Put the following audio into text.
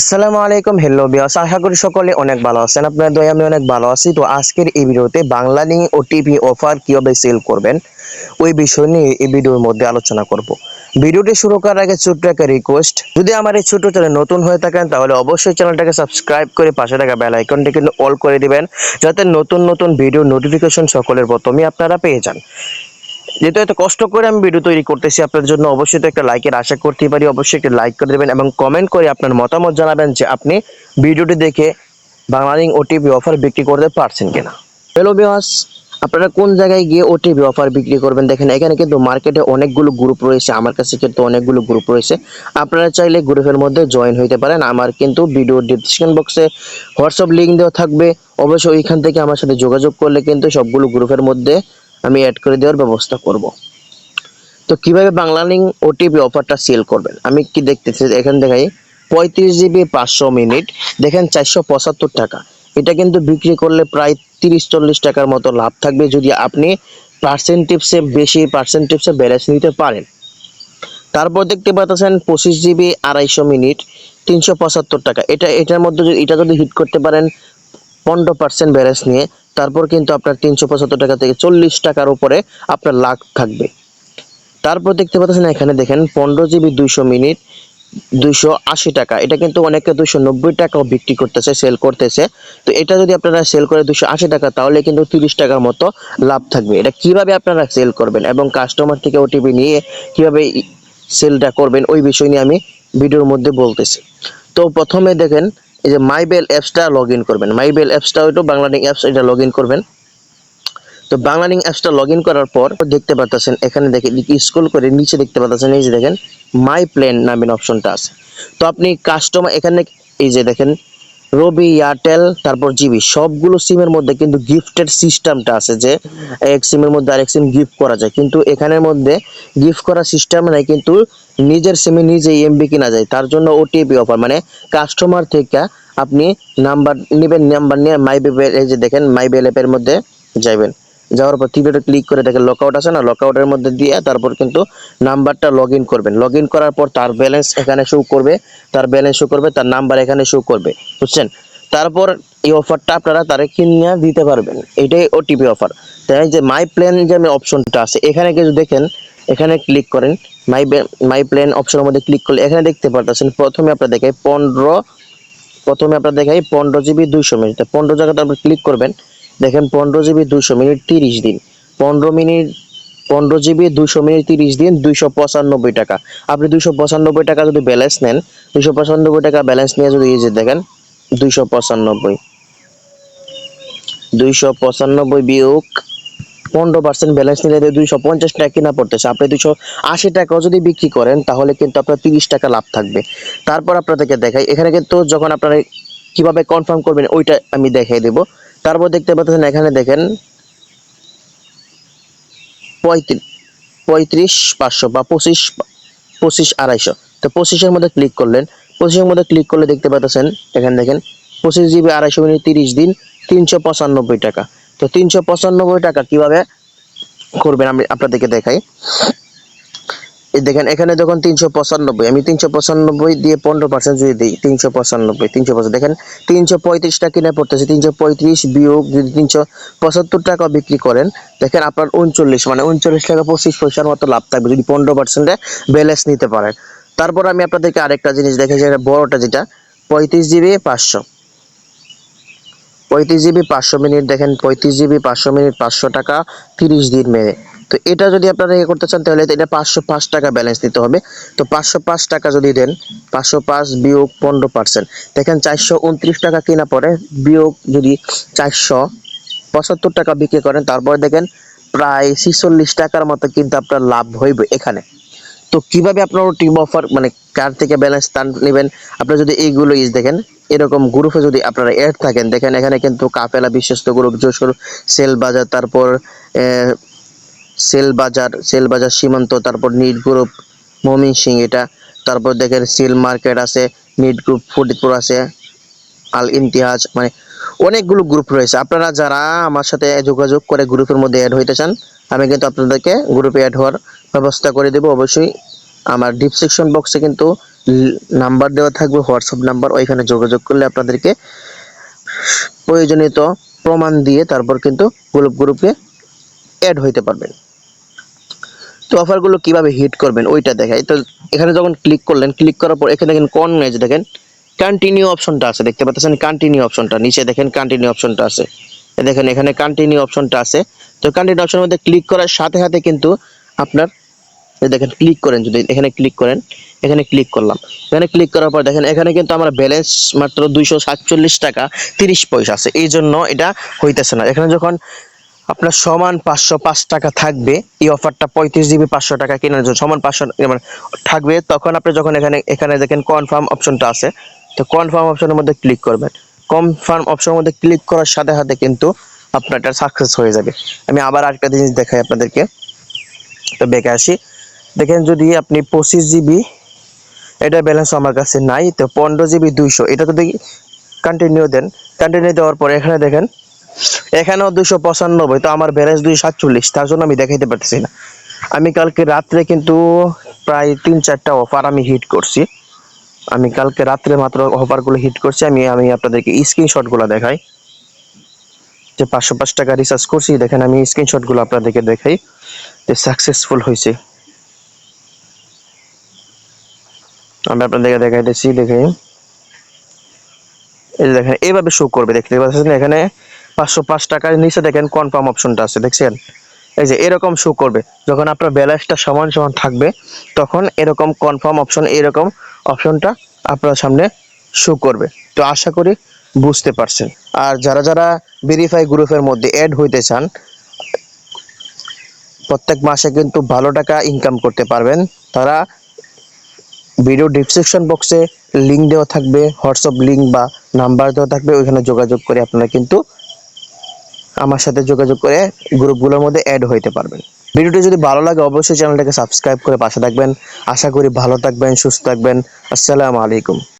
আসসালামু আলাইকুম হ্যালো বিয়াস আশা করি সকলে অনেক ভালো আছেন। আপনার দয়া আমি অনেক ভালো আছি। তো আজকের এই ভিডিওতে বাংলা লিঙ্ক ওটিপি অফার কীভাবে সেল করবেন, ওই বিষয় নিয়ে এই ভিডিওর মধ্যে আলোচনা করব। ভিডিওটি শুরু করার আগে ছোট্ট একটা রিকোয়েস্ট যদি আমার এই ছোট চ্যানেল নতুন হয়ে থাকেন, তাহলে অবশ্যই চ্যানেলটাকে সাবস্ক্রাইব করে পাশে থাকা বেল আইকনটি কিন্তু অল করে দিবেন, যাতে নতুন নতুন ভিডিও নোটিফিকেশন সকলের প্রথমেই আপনারা পেয়ে যান। যেহেতু এত কষ্ট করে আমি ভিডিও তৈরি করতেছি আপনার জন্য অবশ্যই তো একটা লাইকের আশা করতেই পারি, অবশ্যই একটা লাইক করে দেবেন এবং কমেন্ট করে আপনার মতামত জানাবেন যে আপনি ভিডিওটি দেখে বাংলালিং ওটিপি অফার বিক্রি করতে পারছেন কিনা। হ্যালো বিহাস আপনারা কোন জায়গায় গিয়ে ওটিপি অফার বিক্রি করবেন দেখেন, এখানে কিন্তু মার্কেটে অনেকগুলো গ্রুপ রয়েছে, আমার কাছে কিন্তু অনেকগুলো গ্রুপ রয়েছে। আপনারা চাইলে গ্রুপের মধ্যে জয়েন হইতে পারেন, আমার কিন্তু ভিডিও ডিসক্রিপশন বক্সে হোয়াটসঅ্যাপ লিঙ্ক দেওয়া থাকবে। অবশ্যই ওইখান থেকে আমার সাথে যোগাযোগ করলে কিন্তু সবগুলো গ্রুপের মধ্যে আমি অ্যাড করে দেওয়ার ব্যবস্থা করব। তো কীভাবে বাংলা লিঙ্ক ওটিপি অফারটা সেল করবেন? আমি কি দেখতেছি, এখান দেখাই, পঁয়ত্রিশ জিবি পাঁচশো মিনিট, দেখেন চারশো পঁচাত্তর টাকা। এটা কিন্তু বিক্রি করলে প্রায় তিরিশ চল্লিশ টাকার মতো লাভ থাকবে যদি আপনি পার্সেন্টেজে বেশি পার্সেন্টেজে ব্যালেন্স নিতে পারেন। তারপর দেখতে পাচ্ছেন পঁচিশ জিবি আড়াইশো মিনিট, তিনশো পঁচাত্তর টাকা। এটা, এটার মধ্যে এটা যদি হিট করতে পারেন পনেরো পার্সেন্ট ব্যালেন্স নিয়ে, তারপর কিন্তু আপনার তিনশো পঁচাত্তর টাকা থেকে চল্লিশ টাকার উপরে আপনার লাভ থাকবে। তারপর দেখতে পাচ্ছেন, এখানে দেখেন পনেরো জিবি দুইশো মিনিট, দুইশো আশি টাকা। এটা কিন্তু অনেকে দুইশো নব্বই টাকাও বিক্রি করতেছে সেল করতেছে। তো এটা যদি আপনারা সেল করে দুশো আশি টাকা, তাহলে কিন্তু তিরিশ টাকার মতো লাভ থাকবে। এটা কীভাবে আপনারা সেল করবেন এবং কাস্টমার থেকে ওটিপি নিয়ে কীভাবে সেলটা করবেন, ওই বিষয় নিয়ে আমি ভিডিওর মধ্যে বলতেছি। তো প্রথমে দেখেন এই যে মাইবেল অ্যাপসটা লগ ইন করবেন। মাইবেল অ্যাপসটা ওইটা বাংলালিং অ্যাপস এটা লগ ইন করবেন। তো বাংলালিং অ্যাপসটা লগ ইন করার পর দেখতে পাচ্ছেন এখানে দেখেন স্ক্রল করে নিচে দেখতে পাচ্ছেন এই যে দেখেন মাই প্ল্যান নামের অপশনটা আছে। তো আপনি কাস্টমার এখানে এই যে দেখেন রবি এয়ারটেল তারপর জিবি সবগুলো সিমের মধ্যে কিন্তু গিফটের সিস্টেমটা আছে যে এক সিমের মধ্যে আরেক সিম গিফট করা যায়। কিন্তু এখানের মধ্যে গিফট করার সিস্টেম নাই, কিন্তু নিজের সিমে নিজে এমবি কিনা যায়, তার জন্য ওটিপি অফার মানে কাস্টমার থেকে আপনি নাম্বার নেবেন, নাম্বার নিয়ে মাই বেবের এই যে দেখেন মাই বেল অ্যাপের মধ্যে যাবেন যাওয়ার পর টিভিটা ক্লিক করে দেখেন লকআউট আছে না লকআউটের মধ্যে দিয়ে তারপর কিন্তু নাম্বারটা লগ ইন করবেন। লগ ইন করার পর তার ব্যালেন্স এখানে শো করবে, তার ব্যালেন্স শো করবে, তার নাম্বার এখানে শো করবে, বুঝছেন? তারপর এই অফারটা আপনারা তারে কিনে দিতে পারবেন, এটাই ওটিপি অফার তাই যে মাই প্ল্যান যে আমি অপশনটা আছে, এখানে কিছু দেখেন এখানে ক্লিক করেন মাই মাই প্ল্যান অপশনের মধ্যে ক্লিক করলে এখানে দেখতে পারতেছেন প্রথমে আপনার দেখায় পনেরো, প্রথমে আপনার দেখাই পনেরো জিবি দুইশো মিনিট। পনেরো জায়গাতে আপনি ক্লিক করবেন, দেখেন পনেরো জিবি দুশো মিনিট তিরিশ দিন। পনেরো মিনিট, পনেরো জিবি দুশো মিনিট তিরিশ দিন, দুইশো পঁচানব্বই টাকা। আপনি দুইশো পঁচানব্বই টাকা যদি ব্যালেন্স নেন, দুইশো পঁচানব্বই টাকা ব্যালেন্স নিয়ে যদি এই যে দেখেন, দুইশো পঁচানব্বই। দুইশো পঁচানব্বই বিয়োগ পনেরো পার্সেন্ট ব্যালেন্স নিলে দুইশো পঞ্চাশ টাকা কিনা পড়তেছে। আপনি দুইশো আশি টাকাও যদি বিক্রি করেন, তাহলে কিন্তু আপনার তিরিশ টাকা লাভ থাকবে। তারপর আপনাদেরকে দেখাই, এখানে কিন্তু যখন আপনারা কীভাবে কনফার্ম করবেন, ওইটা আমি দেখাই দেব। তারপর দেখতে পাচ্ছেন, এখানে দেখেন, পঁয়ত্রিশ পঁয়ত্রিশ পাঁচশো বা পঁচিশ পঁচিশ আড়াইশো। তো পঁচিশের মধ্যে ক্লিক করলেন। পঁচিশের মধ্যে ক্লিক করলে দেখতে পাচ্ছেন, এখানে দেখেন, পঁচিশ জিবি আড়াইশো মিনিট তিরিশ দিন, তিনশো পঁচানব্বই টাকা। তো তিনশো পঁচানব্বই টাকা কীভাবে করবেন আমি আপনাদেরকে দেখাই। দেখেন, এখানে যখন তিনশো পঁচানব্বই, আমি তিনশো পঁচানব্বই দিয়ে পনেরো পার্সেন্ট যদি দিই, তিনশো পঁচানব্বই, তিনশো পঁচান দেখেন, তিনশো পঁয়ত্রিশ টাকা কিনে পড়তেছে, তিনশো পঁয়ত্রিশ বিয়োগ যদি তিনশো পঁচাত্তর টাকা বিক্রি করেন, দেখেন আপনার উনচল্লিশ মানে উনচল্লিশ টাকা পঁচিশ পয়সার মতো লাভ থাকবে যদি পনেরো পার্সেন্টে ব্যালেন্স নিতে পারেন। তারপর আমি আপনাদেরকে আরেকটা জিনিস দেখেছি বড়টা, যেটা পঁয়ত্রিশ জিবি পাঁচশো। পঁয়ত্রিশ জিবি পাঁচশো মিনিট, দেখেন পঁয়ত্রিশ জিবি পাঁচশো মিনিট, পাঁচশো টাকা তিরিশ দিন মেরে তো এটা যদি আপনারা ইয়ে করতে চান, তাহলে এটা পাঁচশো পাঁচ টাকা ব্যালেন্স দিতে হবে। তো পাঁচশো পাঁচ টাকা যদি দেন, পাঁচশো পাঁচ বিয়োগ পনেরো পার্সেন্ট দেখেন চারশো উনত্রিশ টাকা কিনা পরে বিয়োগ যদি চারশো পঁচাত্তর টাকা বিক্রি করেন, তারপর দেখেন প্রায় ছিচল্লিশ টাকার মতো কিন্তু আপনার লাভ হইবে এখানে। তো কীভাবে আপনার টিম অফার মানে কার থেকে ব্যালেন্স তান নেবেন? আপনারা যদি এইগুলো ইজ দেখেন, এরকম গ্রুপে যদি আপনারা এড থাকেন, দেখেন এখানে কিন্তু কাফেলা বিশ্বস্ত গ্রুপ যশোর সেল বাজার, তারপর সেল বাজার সেল বাজার সীমান্ত, তারপর নিট গ্রুপ মমিন সিং এটা, তারপর দেখেন সেল মার্কেট আছে, নিট গ্রুপ ফরিদপুর আছে, আল ইমতিহাজ মানে অনেকগুলো গ্রুপ রয়েছে। আপনারা যারা আমার সাথে যোগাযোগ করে গ্রুপের মধ্যে অ্যাড হইতে চান, আমি কিন্তু আপনাদেরকে গ্রুপে অ্যাড হওয়ার ব্যবস্থা করে দেবো। অবশ্যই আমার ডিসক্রিপশন বক্সে কিন্তু নাম্বার দেওয়া থাকবে হোয়াটসঅ্যাপ নাম্বার ওইখানে যোগাযোগ করলে আপনাদেরকে প্রয়োজনীয় প্রমাণ দিয়ে তারপর কিন্তু গ্রুপ গ্রুপে অ্যাড হইতে পারবেন। তো অফারগুলো কীভাবে হিট করবেন, ওইটা দেখাই। তো এখানে যখন ক্লিক করলেন ক্লিক করার পর এখানে দেখেন কোন ম্যাচ দেখেন। কন্টিনিউ অপশনটা আছে, দেখতে পাচ্ছেন কন্টিনিউ অপশনটা নিচে দেখেন কন্টিনিউ অপশনটা আছে। দেখেন, এখানে কন্টিনিউ অপশনটা আছে। তো কন্টিনিউ অপশনের মধ্যে ক্লিক করার সাথে সাথে কিন্তু আপনার দেখেন ক্লিক করেন, যদি এখানে ক্লিক করেন, এখানে ক্লিক করলাম। এখানে ক্লিক করার পর দেখেন, এখানে কিন্তু আমার ব্যালেন্স মাত্র দুইশো সাতচল্লিশ টাকা তিরিশ পয়সা আছে। এই জন্য এটা হইতেছে না। এখানে যখন আপনার সমান পাঁচশো পাঁচ টাকা থাকবে, এই অফারটা পঁয়ত্রিশ জিবি পাঁচশো টাকা কেনার জন্য সমান পাঁচশো মানে থাকবে, তখন আপনি যখন এখানে এখানে দেখেন কনফার্ম অপশনটা আছে তো কনফার্ম অপশনের মধ্যে ক্লিক করবেন। কনফার্ম অপশনের মধ্যে ক্লিক করার সাথে সাথে কিন্তু আপনার এটা সাকসেস হয়ে যাবে। আমি আবার আরেকটা জিনিস দেখাই আপনাদেরকে। তো বেঁকে আসি। দেখেন যদি আপনি পঁচিশ জিবি এটা ব্যালেন্স আমার কাছে নাই, তো পনেরো জিবি দুইশো। এটা যদি কন্টিনিউ দেন। কন্টিনিউ দেওয়ার পরে এখানে দেখেন, এখানেও দুশো পঁচানব্বই, তো আমার ব্যালেন্স দুই সাতচল্লিশ। তার জন্য আমি দেখাইতে পারতেছি না। আমি কালকে রাত্রে কিন্তু প্রায় তিন চারটা অফার আমি হিট করছি। আমি কালকে রাত্রে মাত্র অফারগুলো হিট করছি, আমি আমি আপনাদেরকে স্ক্রিনশটগুলো দেখাই। যে পাঁচশো পাঁচ টাকা রিচার্জ করছি, দেখেন আমি স্ক্রিনশটগুলো আপনাদেরকে দেখাই যে সাকসেসফুল হয়েছে। আমি আপনাদেরকে দেখাইতেছি দেখে এই যে দেখেন এইভাবে শো করবে, দেখতে পাচ্ছেন এখানে? পাঁচশো পাঁচ টাকার নিচে দেখেন কনফার্ম অপশনটা আছে, দেখছেন? এই যে এরকম শো করবে, যখন আপনার ব্যালেন্সটা সমান সমান থাকবে, তখন এরকম কনফার্ম অপশন এরকম অপশনটা আপনার সামনে শো করবে। তো আশা করি বুঝতে পারছেন। আর যারা যারা ভেরিফাই গ্রুপের মধ্যে অ্যাড হইতে চান, প্রত্যেক মাসে কিন্তু ভালো টাকা ইনকাম করতে পারবেন। তারা ভিডিও ডিসক্রিপশন বক্সে লিঙ্ক দেওয়া থাকবে হোয়াটসঅ্যাপ লিঙ্ক বা নাম্বার দেওয়া থাকবে, ওইখানে যোগাযোগ করে আপনারা কিন্তু আমার সাথে যোগাযোগ করে গ্রুপগুলোর মধ্যে অ্যাড হইতে পারবেন। ভিডিওটি যদি ভালো লাগে, অবশ্যই চ্যানেলটাকে সাবস্ক্রাইব করে পাশে থাকবেন। আশা করি ভালো থাকবেন, সুস্থ থাকবেন। আসসালামু আলাইকুম।